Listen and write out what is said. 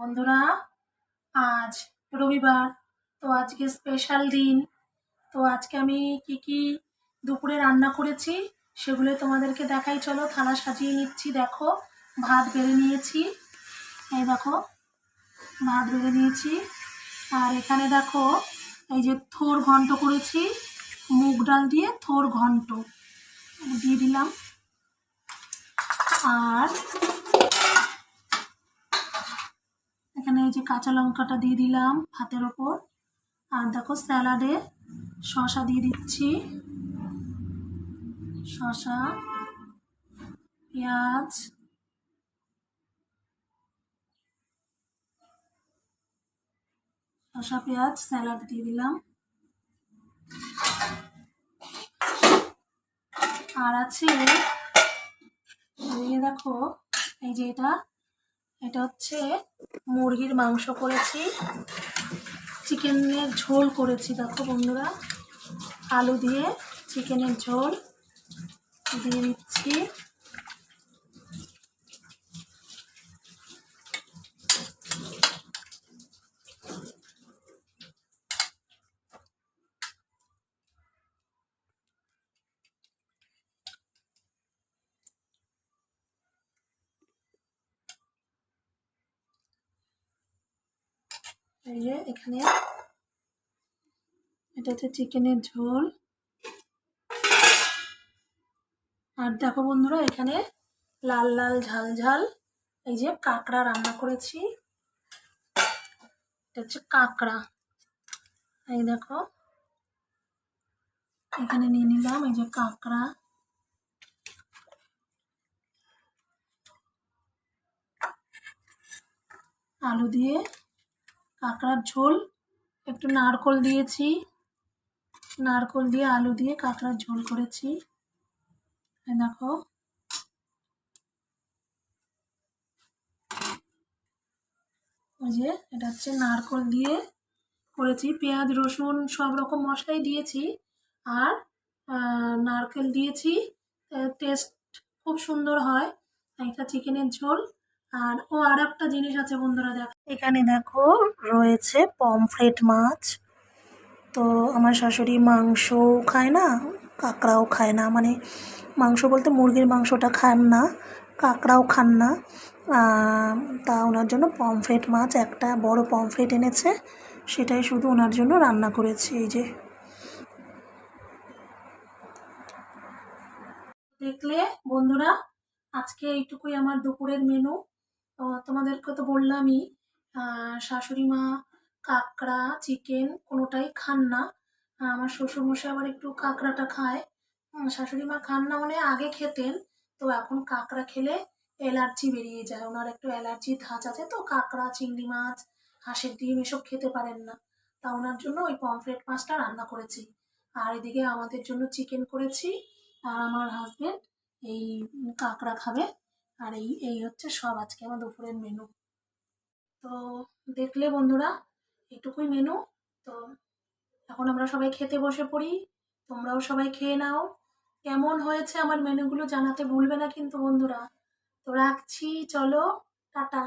বন্ধুরা, আজ রবিবার, তো আজকে স্পেশাল দিন। তো আজকে আমি কি কি দুপুরে রান্না করেছি সেগুলো তোমাদেরকে দেখাই। চলো, থালা সাজিয়ে নিচ্ছি, দেখো, ভাত বেড়ে নিয়েছি। এই দেখো, ভাত বেড়ে নিয়েছি। আর এখানে দেখো, এই যে থোর ঘন্ট করেছি, মুগ ডাল দিয়ে থোর ঘন্ট। দিয়ে দিলাম। আর এখানে যে কাঁচা লঙ্কাটা দিয়ে দিলাম ভাতের ওপর। আর দেখো স্যালাডে শশা দিয়ে দিচ্ছি। শশা পেঁয়াজ শশা পেঁয়াজ, স্যালাড দিয়ে দিলাম। আর আছে দেখো, এই যে এটা এটা হচ্ছে মুরগির মাংস করেছি। চিকেনের ঝোল করেছি, দেখো বন্ধুরা। আলু দিয়ে চিকেনের ঝোল। দিয়ে দিচ্ছি। এই যে এখানে। এটা হচ্ছে চিকেনের ঝোল। আর দেখো বন্ধুরা, এখানে লাল লাল ঝাল ঝাল। এই যে কাঁকড়া রান্না করেছি। এটা হচ্ছে কাঁকড়া। এই দেখো। এখানে নিয়ে নিলাম এই যে কাঁকড়া। আলু দিয়ে কাঁকড়ার ঝোল, একটু নারকোল দিয়েছি। নারকোল দিয়ে আলু দিয়ে কাঁকড়ার ঝোল করেছি। দেখো। ওই যে এটা হচ্ছে নারকোল দিয়ে করেছি। পেঁয়াজ, রসুন সব রকম মশলাই দিয়েছি। আর নারকেল দিয়েছি। টেস্ট খুব সুন্দর হয়। এটা চিকেনের ঝোল। আর ও আর একটা জিনিস আছে বন্ধুরা, দেখো, এখানে দেখো রয়েছে পমফ্রেট মাছ। তো আমার শাশুড়ি মাংসও খায় না, কাঁকড়াও খায় না। মানে মাংস বলতে মুরগির মাংসটা খান না, কাঁকড়াও খান না। তা ওনার জন্য পমফ্রেট মাছ, একটা বড় পমফ্রেট এনেছে, সেটাই শুধু ওনার জন্য রান্না করেছি, এই যে। দেখলে বন্ধুরা, আজকে এইটুকুই আমার দুপুরের মেনু তোমাদেরকে তো বললামই শাশুড়ি মা কাঁকড়া চিকেন কোনোটাই খান না। আমার শ্বশুরমশাই আবার একটু কাঁকড়াটা খায়। শাশুড়ি মা খান না মানে আগে খেতেন, তো এখন কাঁকড়া খেলে অ্যালার্জি বেরিয়ে যায়। ওনার একটু অ্যালার্জির ধাঁচ আছে তো, কাঁকড়া, চিংড়ি মাছ, হাঁসের ডিম এসব খেতে পারেন না। তা ওনার জন্য ওই পমফ্রেট মাছটা রান্না করেছি। আর এদিকে আমাদের জন্য চিকেন করেছি, আর আমার হাজবেন্ড এই কাঁকড়া খাবে। আর এই এই হচ্ছে সব আজকে আমার দুপুরের মেনু তো দেখলে বন্ধুরা এটুকুই মেনু তো এখন আমরা সবাই খেতে বসে পড়ি। তোমরাও সবাই খেয়ে নাও। কেমন হয়েছে আমার মেনুগুলো জানাতে ভুলবে না কিন্তু বন্ধুরা। তো রাখছি, চলো, টাটা